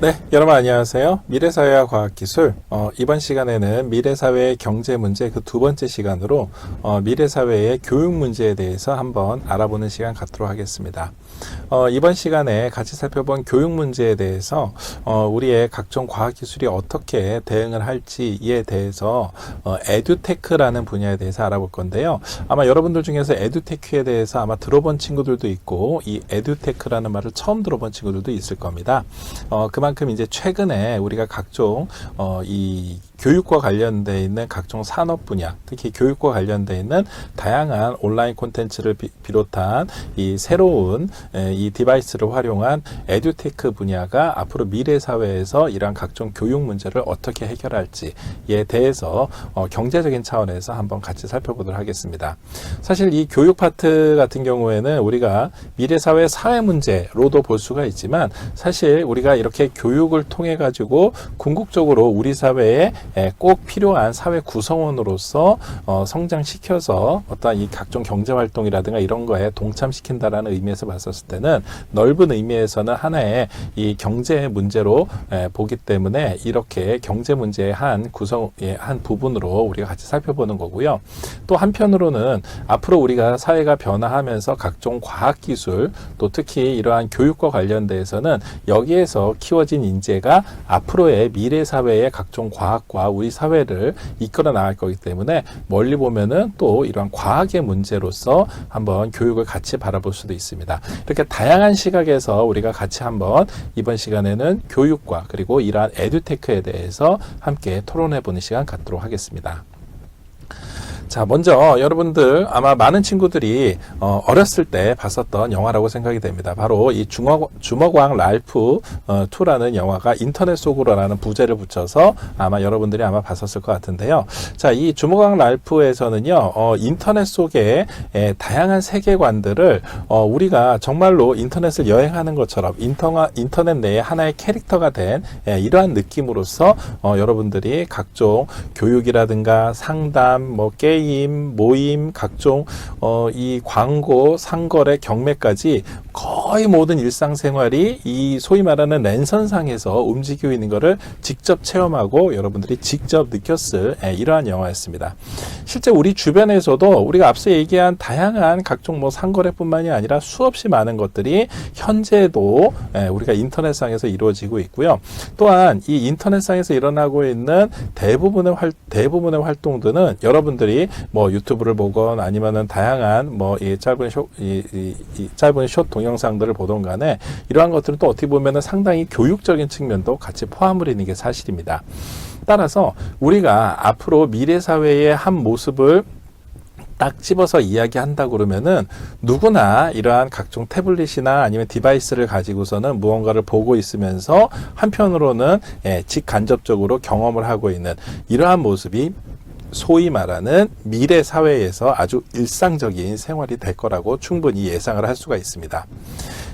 네, 여러분 안녕하세요. 미래사회와 과학기술. 어, 이번 시간에는 미래사회의 경제 문제 그 두 번째 시간으로 어, 미래사회의 교육 문제에 대해서 한번 알아보는 시간 갖도록 하겠습니다. 어, 이번 시간에 같이 살펴본 교육 문제에 대해서 어, 우리의 각종 과학 기술이 어떻게 대응을 할지에 대해서 어, 에듀테크라는 분야에 대해서 알아볼 건데요. 아마 여러분들 중에서 에듀테크에 대해서 아마 들어본 친구들도 있고 이 에듀테크라는 말을 처음 들어본 친구들도 있을 겁니다. 어, 그만큼 이제 최근에 우리가 각종 어, 이 교육과 관련돼 있는 각종 산업 분야, 특히 교육과 관련돼 있는 다양한 온라인 콘텐츠를 비, 비롯한 이 새로운 에, 이 디바이스를 활용한 에듀테크 분야가 앞으로 미래 사회에서 이러한 각종 교육 문제를 어떻게 해결할지에 대해서 어, 경제적인 차원에서 한번 같이 살펴보도록 하겠습니다. 사실 이 교육 파트 같은 경우에는 우리가 미래 사회 사회 문제로도 볼 수가 있지만 사실 우리가 이렇게 교육을 통해 가지고 궁극적으로 우리 사회에 에, 꼭 필요한 사회 구성원으로서 어, 성장시켜서 어떤 이 각종 경제 활동이라든가 이런 거에 동참시킨다라는 의미에서 봤었을 때는 넓은 의미에서는 하나의 이 경제 문제로 에, 보기 때문에 이렇게 경제 문제의 한 구성의 한 부분으로 우리가 같이 살펴보는 거고요. 또 한편으로는 앞으로 우리가 사회가 변화하면서 각종 과학 기술 또 특히 이러한 교육과 관련돼서는 여기에서 키워진 인재가 앞으로의 미래 사회의 각종 과학과 우리 사회를 이끌어 나갈 거기 때문에 멀리 보면은 또 이러한 과학의 문제로서 한번 교육을 같이 바라볼 수도 있습니다. 이렇게 다양한 시각에서 우리가 같이 한번 이번 시간에는 교육과 그리고 이러한 에듀테크에 대해서 함께 토론해 보는 시간 갖도록 하겠습니다. 자, 먼저 여러분들 아마 많은 친구들이 어, 어렸을 때 봤었던 영화라고 생각이 됩니다. 바로 이 주먹, 주먹왕 랄프 어, 2라는 영화가 인터넷 속으로라는 부제를 붙여서 아마 여러분들이 아마 봤었을 것 같은데요. 자, 이 주먹왕 랄프에서는요, 어, 인터넷 속에 에, 다양한 세계관들을 어, 우리가 정말로 인터넷을 여행하는 것처럼 인터가, 인터넷 내에 하나의 캐릭터가 된 에, 이러한 느낌으로서 어, 여러분들이 각종 교육이라든가 상담, 뭐 게임 게임, 모임, 각종 어, 이 광고, 상거래, 경매까지 거의 모든 일상생활이 이 소위 말하는 랜선상에서 움직이고 있는 것을 직접 체험하고 여러분들이 직접 느꼈을 예, 이러한 영화였습니다. 실제 우리 주변에서도 우리가 앞서 얘기한 다양한 각종 뭐 상거래뿐만이 아니라 수없이 많은 것들이 현재도 예, 우리가 인터넷상에서 이루어지고 있고요. 또한 이 인터넷상에서 일어나고 있는 대부분의 활 대부분의 활동들은 여러분들이 뭐 유튜브를 보건 아니면은 다양한 뭐 이 짧은 쇼, 이, 이, 이 짧은 숏 동영상들을 보던 간에 이러한 것들은 또 어떻게 보면은 상당히 교육적인 측면도 같이 포함을 있는 게 사실입니다. 따라서 우리가 앞으로 미래 사회의 한 모습을 딱 집어서 이야기한다 그러면은 누구나 이러한 각종 태블릿이나 아니면 디바이스를 가지고서는 무언가를 보고 있으면서 한편으로는 예, 직간접적으로 경험을 하고 있는 이러한 모습이 소위 말하는 미래 사회에서 아주 일상적인 생활이 될 거라고 충분히 예상을 할 수가 있습니다.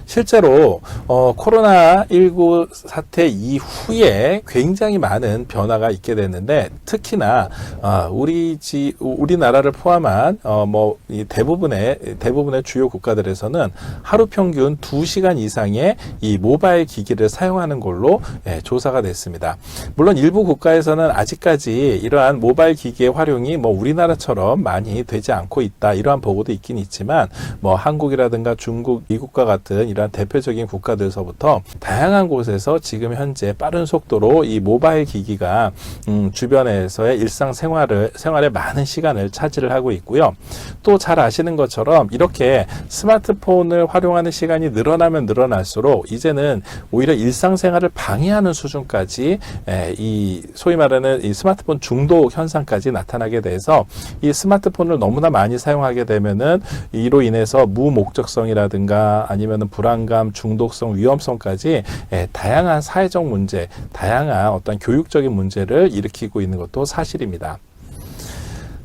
실제로 어, 코로나 19 사태 이후에 굉장히 많은 변화가 있게 됐는데 특히나 어, 우리 지 우리나라를 포함한 어, 뭐 대부분의 대부분의 주요 국가들에서는 하루 평균 2시간 이상의 이 모바일 기기를 사용하는 걸로 예, 조사가 됐습니다. 물론 일부 국가에서는 아직까지 이러한 모바일 기기의 활용이 뭐 우리나라처럼 많이 되지 않고 있다 이러한 보고도 있긴 있지만 뭐 한국이라든가 중국, 미국과 같은 이러한 대표적인 국가들서부터 다양한 곳에서 지금 현재 빠른 속도로 이 모바일 기기가 음, 주변에서의 일상 생활을 생활에 많은 시간을 차지를 하고 있고요. 또 잘 아시는 것처럼 이렇게 스마트폰을 활용하는 시간이 늘어나면 늘어날수록 이제는 오히려 일상생활을 방해하는 수준까지 에, 이 소위 말하는 이 스마트폰 중독 현상까지 나타나게 돼서 이 스마트폰을 너무나 많이 사용하게 되면은 이로 인해서 무목적성이라든가 아니면은 불안 감, 중독성, 위험성까지 에, 다양한 사회적 문제, 다양한 어떤 교육적인 문제를 일으키고 있는 것도 사실입니다.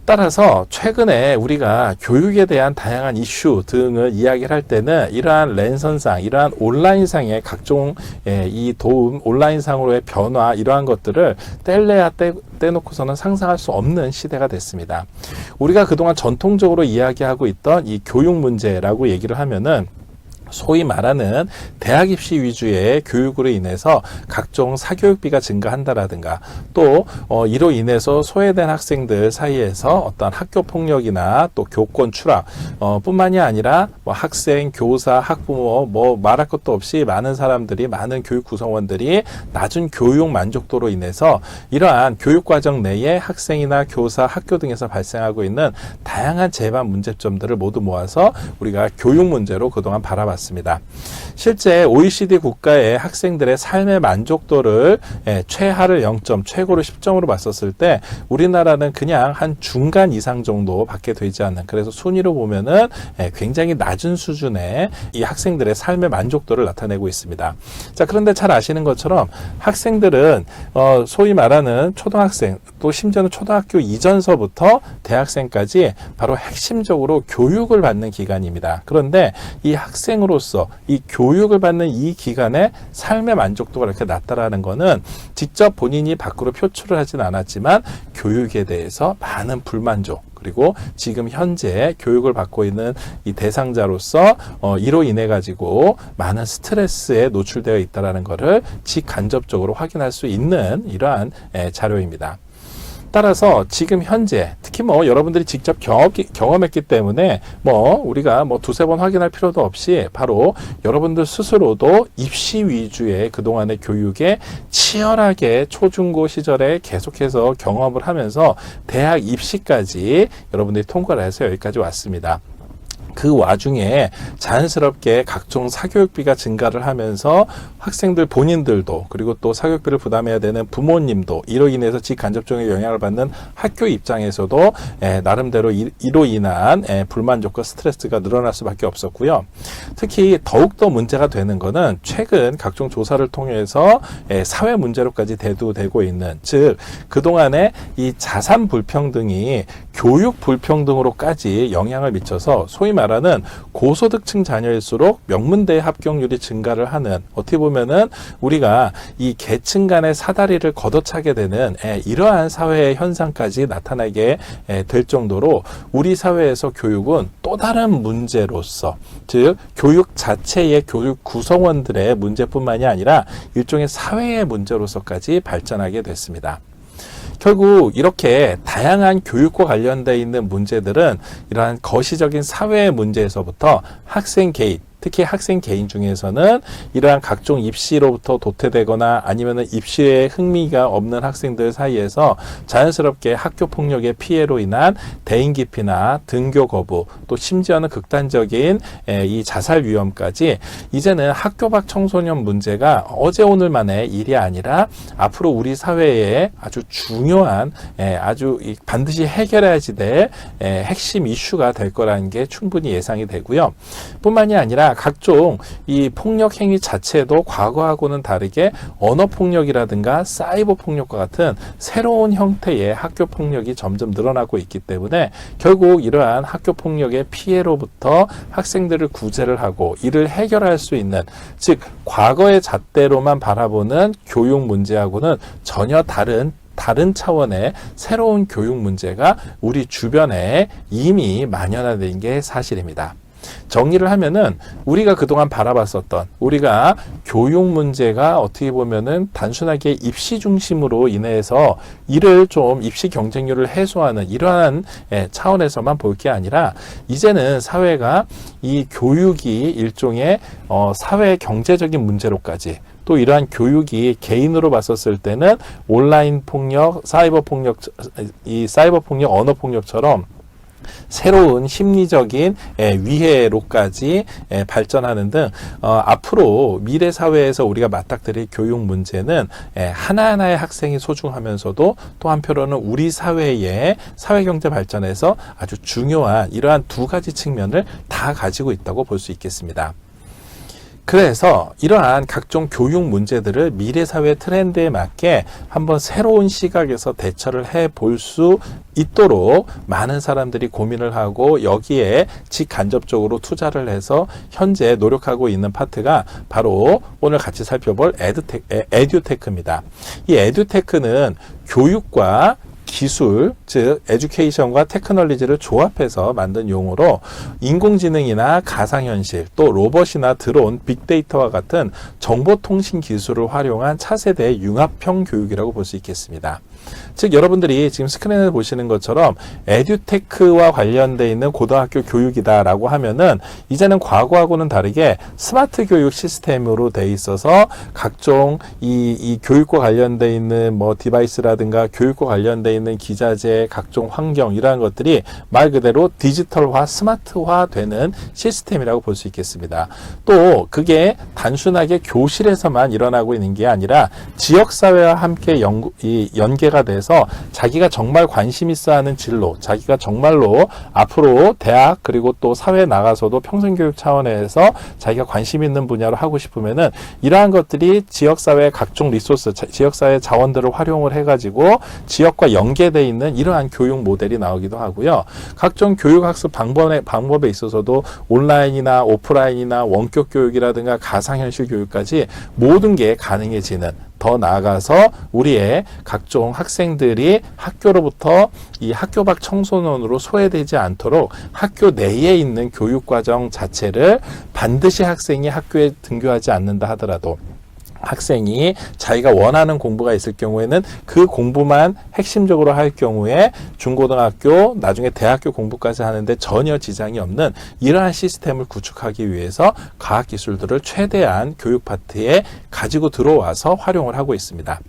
따라서 최근에 우리가 교육에 대한 다양한 이슈 등을 이야기를 할 때는 이러한 랜선상, 이러한 온라인상의 각종 예, 이 도움, 온라인상으로의 변화 이러한 것들을 뗄래야 떼, 떼놓고서는 상상할 수 없는 시대가 됐습니다. 우리가 그동안 전통적으로 이야기하고 있던 이 교육 문제라고 얘기를 하면은 소위 말하는 대학 입시 위주의 교육으로 인해서 각종 사교육비가 증가한다라든가 또 어, 이로 인해서 소외된 학생들 사이에서 어떤 학교 폭력이나 또 교권 추락 어, 뿐만이 아니라 뭐 학생, 교사, 학부모 뭐 말할 것도 없이 많은 사람들이 많은 교육 구성원들이 낮은 교육 만족도로 인해서 이러한 교육 과정 내에 학생이나 교사, 학교 등에서 발생하고 있는 다양한 재반 문제점들을 모두 모아서 우리가 교육 문제로 그동안 바라봤습니다. 실제 OECD 국가의 학생들의 삶의 만족도를 예, 최하를 0점, 최고를 10점으로 봤었을 때 우리나라는 그냥 한 중간 이상 정도 밖에 되지 않는 그래서 순위로 보면은 예, 굉장히 낮은 수준의 이 학생들의 삶의 만족도를 나타내고 있습니다. 자, 그런데 잘 아시는 것처럼 학생들은 어, 소위 말하는 초등학생 또 심지어는 초등학교 이전서부터 대학생까지 바로 핵심적으로 교육을 받는 기간입니다. 그런데 이 학생으로서 이 교육을 받는 이 기간에 삶의 만족도가 이렇게 낮다라는 거는 직접 본인이 밖으로 표출을 하진 않았지만 교육에 대해서 많은 불만족 그리고 지금 현재 교육을 받고 있는 이 대상자로서 어, 이로 인해 가지고 많은 스트레스에 노출되어 있다라는 것을 직간접적으로 확인할 수 있는 이러한 에, 자료입니다. 따라서 지금 현재 특히 뭐 여러분들이 직접 경험, 경험 했기 때문에 뭐 우리가 뭐 두세 번 확인할 필요도 없이 바로 여러분들 스스로도 입시 위주의 그동안의 교육에 치열하게 초중고 시절에 계속해서 경험을 하면서 대학 입시까지 여러분들이 통과를 해서 여기까지 왔습니다. 그 와중에 자연스럽게 각종 사교육비가 증가를 하면서 학생들 본인들도 그리고 또 사교육비를 부담해야 되는 부모님도 이로 인해서 직간접적인 영향을 받는 학교 입장에서도 에, 나름대로 이, 로 인한 에, 불만족과 스트레스가 늘어날 수밖에 없었고요. 특히 더욱더 문제가 되는 것은 최근 각종 조사를 통해서 에, 사회 문제로까지 대두되고 있는 즉 그동안에 이 자산 불평등이 교육 불평등으로까지 영향을 미쳐서 소위 말 하는 고소득층 자녀일수록 명문대 합격률이 증가를 하는 어떻게 보면은 우리가 이 계층 간의 사다리를 걷어차게 되는 에, 이러한 사회의 현상까지 나타나게 에, 될 정도로 우리 사회에서 교육은 또 다른 문제로서 즉 교육 자체의 교육 구성원들의 문제뿐만이 아니라 일종의 사회의 문제로서까지 발전하게 됐습니다. 결국 이렇게 다양한 교육과 관련되어 있는 문제들은 이러한 거시적인 사회의 문제에서부터 학생 개인, 특히 학생 개인 중에서는 이러한 각종 입시로부터 도태되거나 아니면은 입시에 흥미가 없는 학생들 사이에서 자연스럽게 학교 폭력의 피해로 인한 대인 기피나 등교 거부 또 심지어는 극단적인 에, 이 자살 위험까지 이제는 학교 밖 청소년 문제가 어제 오늘만의 일이 아니라 앞으로 우리 사회에 아주 중요한 에, 아주 이 반드시 해결해야지 될 에, 핵심 이슈가 될 거라는 게 충분히 예상이 되고요. 뿐만이 아니라 각종 이 폭력 행위 자체도 과거하고는 다르게 언어 폭력이라든가 사이버 폭력과 같은 새로운 형태의 학교 폭력이 점점 늘어나고 있기 때문에 결국 이러한 학교 폭력의 피해로부터 학생들을 구제를 하고 이를 해결할 수 있는 즉 과거의 잣대로만 바라보는 교육 문제하고는 전혀 다른 다른 차원의 새로운 교육 문제가 우리 주변에 이미 만연화된 게 사실입니다. 정리를 하면은 우리가 그동안 바라봤었던 우리가 교육 문제가 어떻게 보면은 단순하게 입시 중심으로 인해서 이를 좀 입시 경쟁률을 해소하는 이러한 예, 차원에서만 볼 게 아니라 이제는 사회가 이 교육이 일종의 어, 사회 경제적인 문제로까지 또 이러한 교육이 개인으로 봤었을 때는 온라인 폭력, 사이버 폭력, 이 사이버 폭력, 언어 폭력처럼 새로운 심리적인 예, 위해로까지 예, 발전하는 등 어, 앞으로 미래 사회에서 우리가 맞닥뜨릴 교육 문제는 예, 하나하나의 학생이 소중하면서도 또 한편으로는 우리 사회의 사회 경제 발전에서 아주 중요한 이러한 두 가지 측면을 다 가지고 있다고 볼 수 있겠습니다. 그래서 이러한 각종 교육 문제들을 미래 사회 트렌드에 맞게 한번 새로운 시각에서 대처를 해 볼 수 있도록 많은 사람들이 고민을 하고 여기에 직간접적으로 투자를 해서 현재 노력하고 있는 파트가 바로 오늘 같이 살펴볼 에듀테크, 에듀테크입니다. 이 에듀테크는 교육과 기술, 즉 에듀케이션과 테크놀리지를 조합해서 만든 용어로 인공지능이나 가상현실, 또 로봇이나 드론, 빅데이터와 같은 정보통신 기술을 활용한 차세대 융합형 교육이라고 볼 수 있겠습니다. 즉 여러분들이 지금 스크린을 보시는 것처럼 에듀테크와 관련돼 있는 고등학교 교육이다라고 하면은 이제는 과거하고는 다르게 스마트 교육 시스템으로 돼 있어서 각종 이, 이 교육과 관련돼 있는 뭐 디바이스라든가 교육과 관련돼 있는 기자재, 각종 환경 이러한 것들이 말 그대로 디지털화, 스마트화 되는 시스템이라고 볼 수 있겠습니다. 또 그게 단순하게 교실에서만 일어나고 있는 게 아니라 지역 사회와 함께 연구, 이 연계 가 돼서 자기가 정말 관심 있어 하는 진로, 자기가 정말로 앞으로 대학 그리고 또 사회에 나가서도 평생교육 차원에서 자기가 관심 있는 분야로 하고 싶으면은 이러한 것들이 지역사회 각종 리소스, 자- 지역사회 자원들을 활용을 해가지고 지역과 연계돼 있는 이러한 교육 모델이 나오기도 하고요. 각종 교육학습 방법에, 방법에 있어서도 온라인이나 오프라인이나 원격 교육이라든가 가상현실 교육까지 모든 게 가능해지는 더 나아가서 우리의 각종 학생들이 학교로부터 이 학교 밖 청소년으로 소외되지 않도록 학교 내에 있는 교육 과정 자체를 반드시 학생이 학교에 등교하지 않는다 하더라도 학생이 자기가 원하는 공부가 있을 경우에는 그 공부만 핵심적으로 할 경우에 중고등학교 나중에 대학교 공부까지 하는데 전혀 지장이 없는 이러한 시스템을 구축하기 위해서 과학 기술들을 최대한 교육 파트에 가지고 들어와서 활용을 하고 있습니다.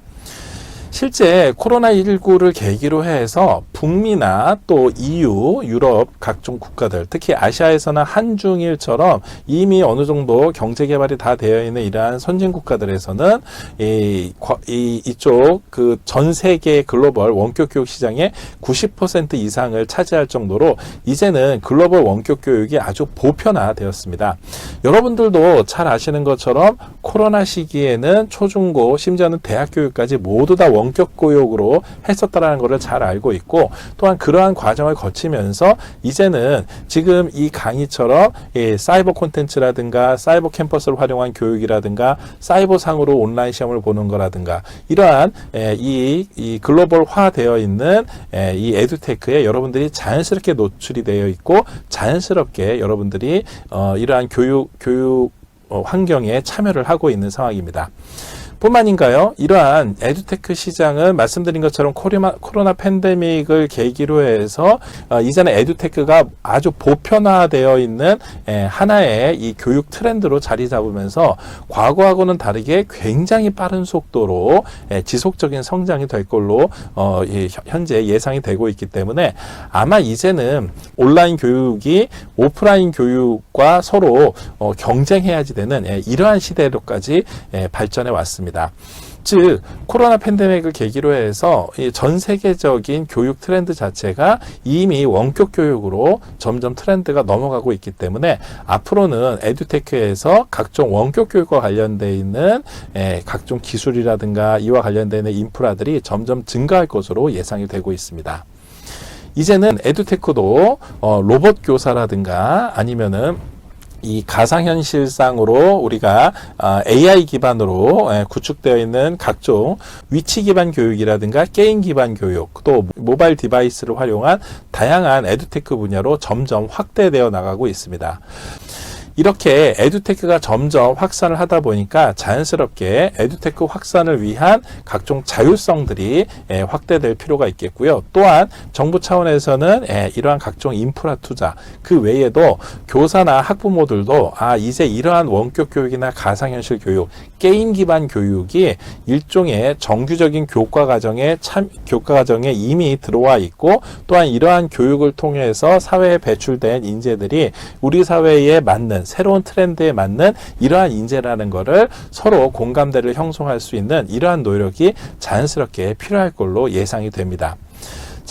실제 코로나19를 계기로 해서 북미나 또 EU, 유럽 각종 국가들, 특히 아시아에서는 한중일처럼 이미 어느 정도 경제 개발이 다 되어 있는 이러한 선진 국가들에서는 이, 과- 이 이쪽 그 전 세계 글로벌 원격 교육 시장의 90% 이상을 차지할 정도로 이제는 글로벌 원격 교육이 아주 보편화되었습니다. 여러분들도 잘 아시는 것처럼 코로나 시기에는 초중고 심지어는 대학 교육까지 모두 다 원격 교육으로 했었다라는 것을 잘 알고 있고 또한 그러한 과정을 거치면서 이제는 지금 이 강의처럼 이 사이버 콘텐츠라든가 사이버 캠퍼스를 활용한 교육이라든가 사이버 상으로 온라인 시험을 보는 거라든가 이러한 에, 이, 이 글로벌화 되어 있는 에, 이 에듀테크에 여러분들이 자연스럽게 노출이 되어 있고 자연스럽게 여러분들이 어, 이러한 교육 교육 어, 환경에 참여를 하고 있는 상황입니다. 뿐만인가요? 이러한 에듀테크 시장은 말씀드린 것처럼 코리마, 코로나 팬데믹을 계기로 해서 어, 이제는 에듀테크가 아주 보편화되어 있는 에, 하나의 이 교육 트렌드로 자리 잡으면서 과거하고는 다르게 굉장히 빠른 속도로 에, 지속적인 성장이 될 걸로 어, 이, 현- 현재 예상이 되고 있기 때문에 아마 이제는 온라인 교육이 오프라인 교육과 서로 어, 경쟁해야지 되는 에, 이러한 시대로까지 에, 발전해 왔습니다. 즉 코로나 팬데믹을 계기로 해서 이전 세계적인 교육 트렌드 자체가 이미 원격 교육으로 점점 트렌드가 넘어가고 있기 때문에 앞으로는 에듀테크에서 각종 원격 교육과 관련돼 있는 에, 각종 기술이라든가 이와 관련되어 있는 인프라들이 점점 증가할 것으로 예상이 되고 있습니다. 이제는 에듀테크도 어, 로봇 교사라든가 아니면은 이 가상현실상으로 우리가 아, AI 기반으로 예, 구축되어 있는 각종 위치 기반 교육이라든가 게임 기반 교육 또 모바일 디바이스를 활용한 다양한 에듀테크 분야로 점점 확대되어 나가고 있습니다. 이렇게 에듀테크가 점점 확산을 하다 보니까 자연스럽게 에듀테크 확산을 위한 각종 자율성들이 예, 확대될 필요가 있겠고요. 또한 정부 차원에서는 예, 이러한 각종 인프라 투자 그 외에도 교사나 학부모들도 아 이제 이러한 원격 교육이나 가상현실 교육 게임 기반 교육이 일종의 정규적인 교과 과정에 참 교과 과정에 이미 들어와 있고 또한 이러한 교육을 통해서 사회에 배출된 인재들이 우리 사회에 맞는 새로운 트렌드에 맞는 이러한 인재라는 것을 서로 공감대를 형성할 수 있는 이러한 노력이 자연스럽게 필요할 걸로 예상이 됩니다.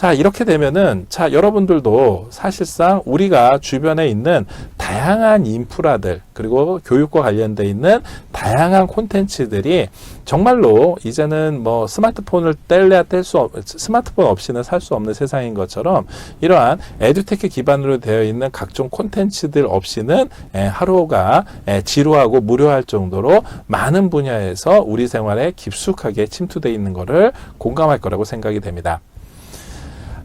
자, 이렇게 되면은, 자, 여러분들도 사실상 우리가 주변에 있는 다양한 인프라들, 그리고 교육과 관련돼 있는 다양한 콘텐츠들이 정말로 이제는 뭐 스마트폰을 뗄래야 뗄 수 없, 스마트폰 없이는 살 수 없는 세상인 것처럼 이러한 에듀테크 기반으로 되어 있는 각종 콘텐츠들 없이는 에, 하루가 에, 지루하고 무료할 정도로 많은 분야에서 우리 생활에 깊숙하게 침투되어 있는 것을 공감할 거라고 생각이 됩니다.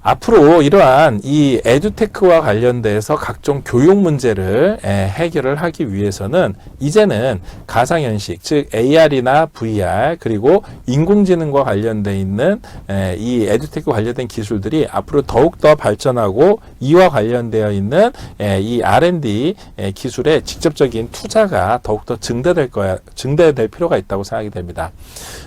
앞으로 이러한 이 에듀테크와 관련돼서 각종 교육 문제를 에, 해결을 하기 위해서는 이제는 가상현실, 즉 AR이나 VR 그리고 인공지능과 관련돼 있는 에, 이 에듀테크 관련된 기술들이 앞으로 더욱 더 발전하고 이와 관련되어 있는 에, 이 R&D 에, 기술에 직접적인 투자가 더욱 더 증대될 거야, 증대될 필요가 있다고 생각이 됩니다.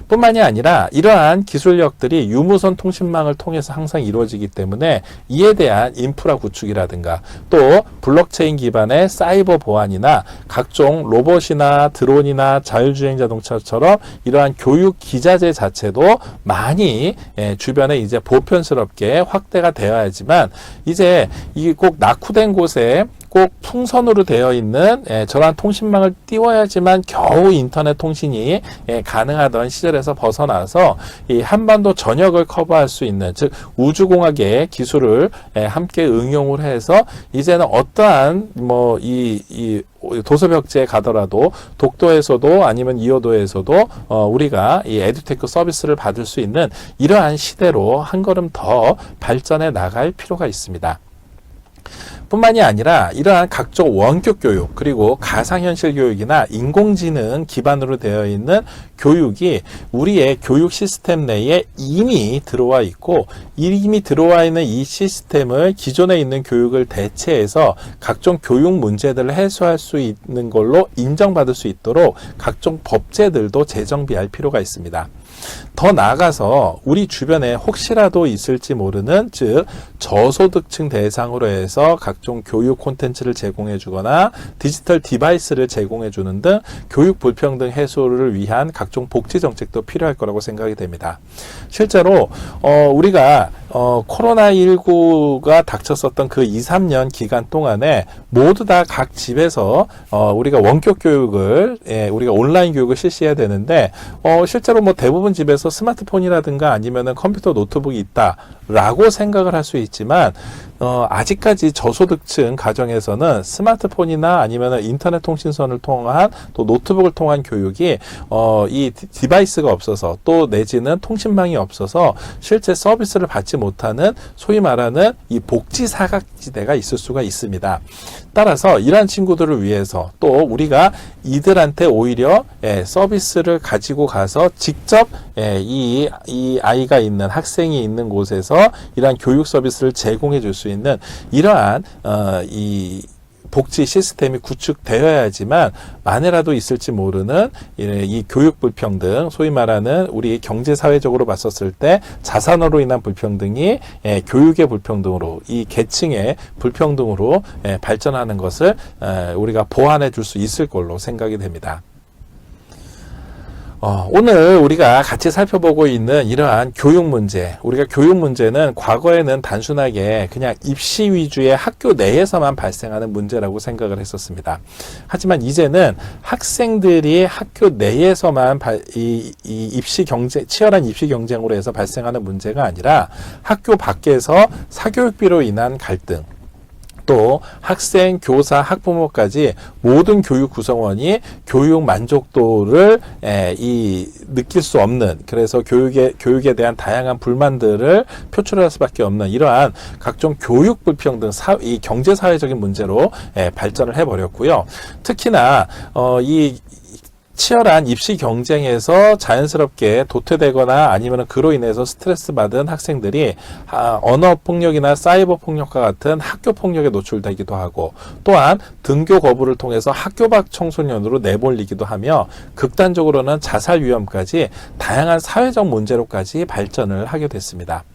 뿐만이 아니라 이러한 기술력들이 유무선 통신망을 통해서 항상 이루어지기 때문에 이에 대한 인프라 구축이라든가 또 블록체인 기반의 사이버 보안이나 각종 로봇이나 드론이나 자율주행 자동차처럼 이러한 교육 기자재 자체도 많이 예, 주변에 이제 보편스럽게 확대가 되어야지만 이제 이꼭 낙후된 곳에 꼭 풍선으로 되어 있는 예, 저러한 통신망을 띄워야지만 겨우 인터넷 통신이 예, 가능하던 시절에서 벗어나서 이 한반도 전역을 커버할 수 있는 즉 우주공학 의 기술을 예, 함께 응용을 해서 이제는 어떠한 뭐이 이 도서벽지에 가더라도 독도에서도 아니면 이호도에서도 어, 우리가 이 에듀테크 서비스를 받을 수 있는 이러한 시대로 한 걸음 더 발전해 나갈 필요가 있습니다. 뿐만이 아니라 이러한 각종 원격 교육 그리고 가상현실 교육이나 인공지능 기반으로 되어 있는 교육이 우리의 교육 시스템 내에 이미 들어와 있고 이미 들어와 있는 이 시스템을 기존에 있는 교육을 대체해서 각종 교육 문제들을 해소할 수 있는 걸로 인정받을 수 있도록 각종 법제들도 재정비할 필요가 있습니다. 더 나아가서 우리 주변에 혹시라도 있을지 모르는 즉 저소득층 대상으로 해서 각종 교육 콘텐츠를 제공해 주거나 디지털 디바이스를 제공해 주는 등 교육 불평등 해소를 위한 각종 복지 정책도 필요할 거라고 생각이 됩니다. 실제로 어 우리가 어 코로나19가 닥쳤었던 그 2, 3년 기간 동안에 모두 다 각 집에서 어 우리가 원격 교육을 예, 우리가 온라인 교육을 실시해야 되는데 어 실제로 뭐 대부분 집에서 스마트폰이라든가 아니면은 컴퓨터 노트북이 있다라고 생각을 할 수 있지만 어, 아직까지 저소득층 가정에서는 스마트폰이나 아니면 인터넷 통신선을 통한 또 노트북을 통한 교육이 어, 이 디- 디바이스가 없어서 또 내지는 통신망이 없어서 실제 서비스를 받지 못하는 소위 말하는 이 복지 사각지대가 있을 수가 있습니다. 따라서 이러한 친구들을 위해서 또 우리가 이들한테 오히려 예, 서비스를 가지고 가서 직접 예, 이, 이 아이가 있는 학생이 있는 곳에서 이러한 교육 서비스를 제공해 줄 수 있는 이러한 어, 이 복지 시스템이 구축되어야지만 만에라도 있을지 모르는 이, 이 교육 불평등, 소위 말하는 우리 경제 사회적으로 봤었을 때 자산으로 인한 불평등이 예, 교육의 불평등으로 이 계층의 불평등으로 예, 발전하는 것을 에, 우리가 보완해 줄 수 있을 걸로 생각이 됩니다. 어, 오늘 우리가 같이 살펴보고 있는 이러한 교육 문제, 우리가 교육 문제는 과거에는 단순하게 그냥 입시 위주의 학교 내에서만 발생하는 문제라고 생각을 했었습니다. 하지만 이제는 학생들이 학교 내에서만 발- 이, 이 입시 경쟁, 치열한 입시 경쟁으로 해서 발생하는 문제가 아니라 학교 밖에서 사교육비로 인한 갈등, 또 학생, 교사, 학부모까지 모든 교육 구성원이 교육 만족도를 에, 이 느낄 수 없는 그래서 교육에 교육에 대한 다양한 불만들을 표출할 수밖에 없는 이러한 각종 교육 불평등, 사, 이 경제 사회적인 문제로 에, 발전을 해버렸고요. 특히나 어, 이 치열한 입시 경쟁에서 자연스럽게 도태되거나 아니면 그로 인해서 스트레스 받은 학생들이 아, 언어 폭력이나 사이버 폭력과 같은 학교 폭력에 노출되기도 하고 또한 등교 거부를 통해서 학교 밖 청소년으로 내몰리기도 하며 극단적으로는 자살 위험까지 다양한 사회적 문제로까지 발전을 하게 됐습니다.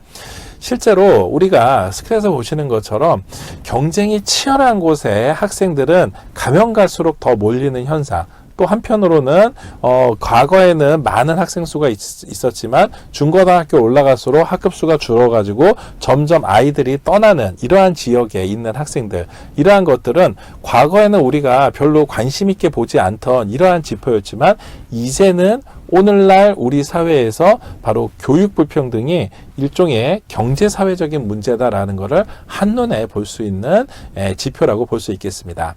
실제로 우리가 스크린에서 보시는 것처럼 경쟁이 치열한 곳에 학생들은 가면 갈수록 더 몰리는 현상, 또 한편으로는 어 과거에는 많은 학생 수가 있, 었지만 중고등학교 올라갈수록 학급 수가 줄어가지고 점점 아이들이 떠나는 이러한 지역에 있는 학생들 이러한 것들은 과거에는 우리가 별로 관심 있게 보지 않던 이러한 지표였지만 이제는 오늘날 우리 사회에서 바로 교육 불평등이 일종의 경제 사회적인 문제다라는 것을 한눈에 볼 수 있는 에, 지표라고 볼 수 있겠습니다.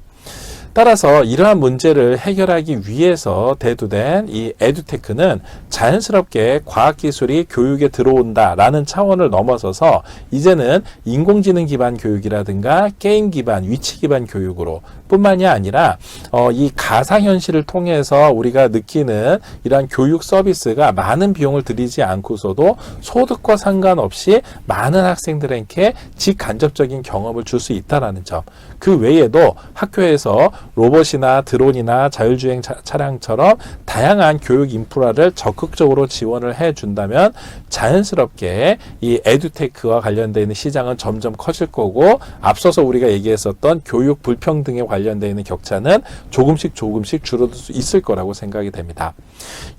따라서 이러한 문제를 해결하기 위해서 대두된 이 에듀테크는 자연스럽게 과학기술이 교육에 들어온다라는 차원을 넘어서서 이제는 인공지능 기반 교육이라든가 게임 기반, 위치 기반 교육으로 뿐만이 아니라 어, 이 가상현실을 통해서 우리가 느끼는 이러한 교육 서비스가 많은 비용을 들이지 않고서도 소득과 상관없이 많은 학생들에게 직간접적인 경험을 줄 수 있다라는 점. 그 외에도 학교에서 로봇이나 드론이나 자율주행 차, 차량처럼 다양한 교육 인프라를 적극적으로 지원을 해 준다면 자연스럽게 이 에듀테크와 관련되어 있는 시장은 점점 커질 거고 앞서서 우리가 얘기했었던 교육 불평등에 관련되어 있는 격차는 조금씩 조금씩 줄어들 수 있을 거라고 생각이 됩니다.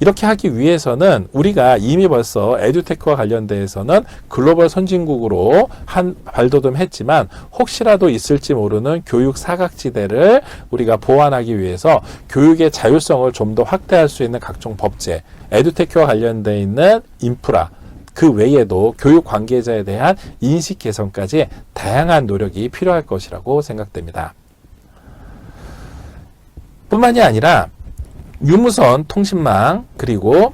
이렇게 하기 위해서는 우리가 이미 벌써 에듀테크와 관련돼서는 글로벌 선진국으로 한 발돋움했지만 혹시라도 있을지 모르는 교육 사각지대를 우리가 보완하기 위해서 교육의 자율성을 좀 더 확대할 수 있는 각종 법제, 에듀테크와 관련돼 있는 인프라, 그 외에도 교육 관계자에 대한 인식 개선까지 다양한 노력이 필요할 것이라고 생각됩니다. 뿐만이 아니라 유무선 통신망 그리고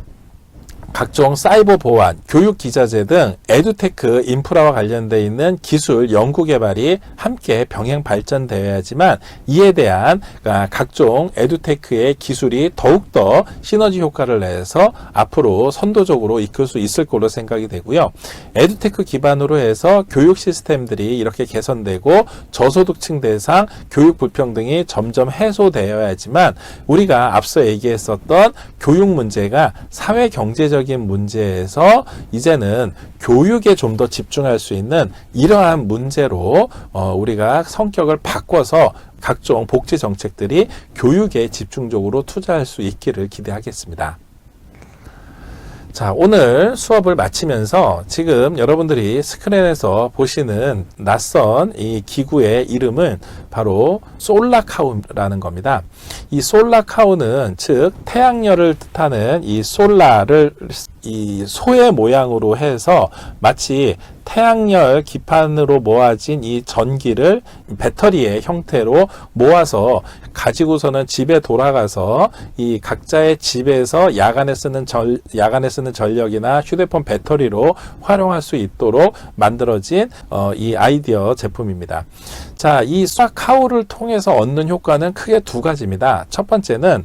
각종 사이버 보안, 교육 기자재 등 에듀테크 인프라와 관련되어 있는 기술 연구 개발이 함께 병행 발전되어야지만 이에 대한 아, 각종 에듀테크의 기술이 더욱더 시너지 효과를 내서 앞으로 선도적으로 이끌 수 있을 걸로 생각이 되고요. 에듀테크 기반으로 해서 교육 시스템들이 이렇게 개선되고 저소득층 대상 교육 불평등이 점점 해소되어야지만 우리가 앞서 얘기했었던 교육 문제가 사회 경제적 경제적인 문제에서 이제는 교육에 좀 더 집중할 수 있는 이러한 문제로 어, 우리가 성격을 바꿔서 각종 복지 정책들이 교육에 집중적으로 투자할 수 있기를 기대하겠습니다. 자, 오늘 수업을 마치면서 지금 여러분들이 스크린에서 보시는 낯선 이 기구의 이름은 바로 솔라카우라는 겁니다. 이 솔라카우는 즉 태양열을 뜻하는 이 솔라를 이 소의 모양으로 해서 마치 태양열 기판으로 모아진 이 전기를 배터리의 형태로 모아서 가지고서는 집에 돌아가서 이 각자의 집에서 야간에 쓰는 전 야간에 쓰는 전력이나 휴대폰 배터리로 활용할 수 있도록 만들어진 어, 이 아이디어 제품입니다. 자, 이 수학카우를 통해서 얻는 효과는 크게 두 가지입니다. 첫 번째는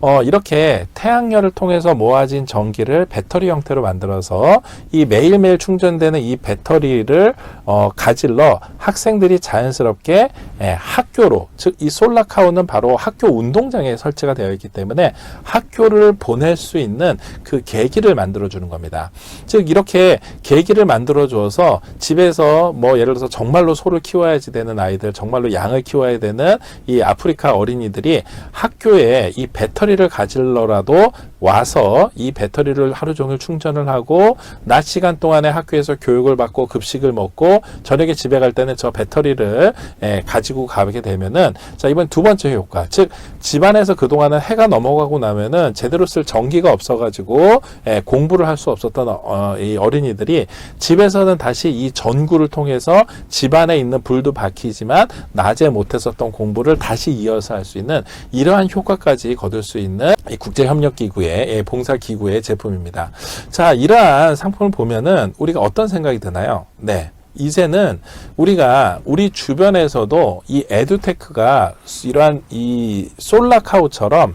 어, 이렇게 태양열을 통해서 모아진 전기를 배터리 형태로 만들어서 이 매일매일 충전되는 이 배터리를 어, 가질러 학생들이 자연스럽게 예, 학교로 즉 이 솔라카우는 바로 학교 운동장에 설치가 되어 있기 때문에 학교를 보낼 수 있는 그 계기를 만들어 주는 겁니다. 즉 이렇게 계기를 만들어 주어서 집에서 뭐 예를 들어서 정말로 소를 키워야지 되는 아이 들 정말로 양을 키워야 되는 이 아프리카 어린이들이 학교에 이 배터리를 가질러라도 와서 이 배터리를 하루 종일 충전을 하고 낮 시간 동안에 학교에서 교육을 받고 급식을 먹고 저녁에 집에 갈 때는 저 배터리를 예, 가지고 가게 되면은 자 이번 두 번째 효과. 즉 집안에서 그동안은 해가 넘어가고 나면은 제대로 쓸 전기가 없어가지고 예, 공부를 할 수 없었던 어, 이 어린이들이 집에서는 다시 이 전구를 통해서 집안에 있는 불도 밝히지만 낮에 못했었던 공부를 다시 이어서 할 수 있는 이러한 효과까지 거둘 수 있는 이 국제협력기구의 예, 봉사 기구의 제품입니다. 자 이러한 상품을 보면은 우리가 어떤 생각이 드나요? 네. 이제는 우리가 우리 주변에서도 이 에듀테크가 이러한 이 솔라카우처럼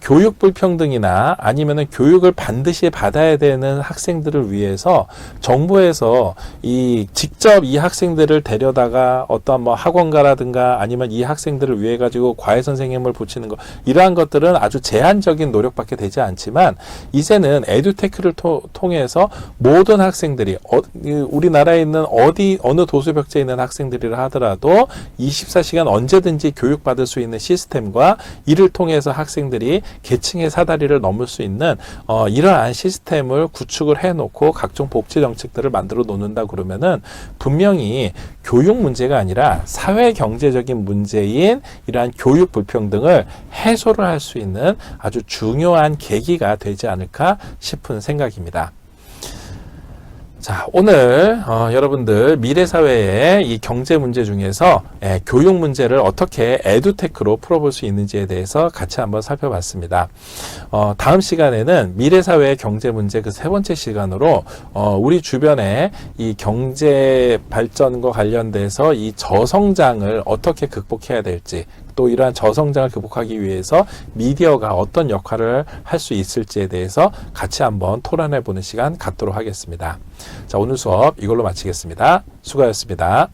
교육 불평등이나 아니면은 교육을 반드시 받아야 되는 학생들을 위해서 정부에서 이 직접 이 학생들을 데려다가 어떤 뭐 학원가라든가 아니면 이 학생들을 위해 가지고 과외 선생님을 붙이는 거 이러한 것들은 아주 제한적인 노력밖에 되지 않지만 이제는 에듀테크를 토, 통해서 모든 학생들이 어, 우리나라에 있는 어디 어느 도수벽제에 있는 학생들이라 하더라도 24시간 언제든지 교육받을 수 있는 시스템과 이를 통해서 학생들이 계층의 사다리를 넘을 수 있는 어, 이러한 시스템을 구축을 해놓고 각종 복지 정책들을 만들어 놓는다 그러면은 분명히 교육 문제가 아니라 사회 경제적인 문제인 이러한 교육 불평등을 해소를 할 수 있는 아주 중요한 계기가 되지 않을까 싶은 생각입니다. 자, 오늘 어, 여러분들 미래 사회의 이 경제 문제 중에서 예, 교육 문제를 어떻게 에듀테크로 풀어볼 수 있는지에 대해서 같이 한번 살펴봤습니다. 어, 다음 시간에는 미래 사회의 경제 문제 그 세 번째 시간으로 어, 우리 주변에 이 경제 발전과 관련돼서 이 저성장을 어떻게 극복해야 될지 또 이러한 저성장을 극복하기 위해서 미디어가 어떤 역할을 할 수 있을지에 대해서 같이 한번 토론해 보는 시간 갖도록 하겠습니다. 자, 오늘 수업 이걸로 마치겠습니다. 수고하셨습니다.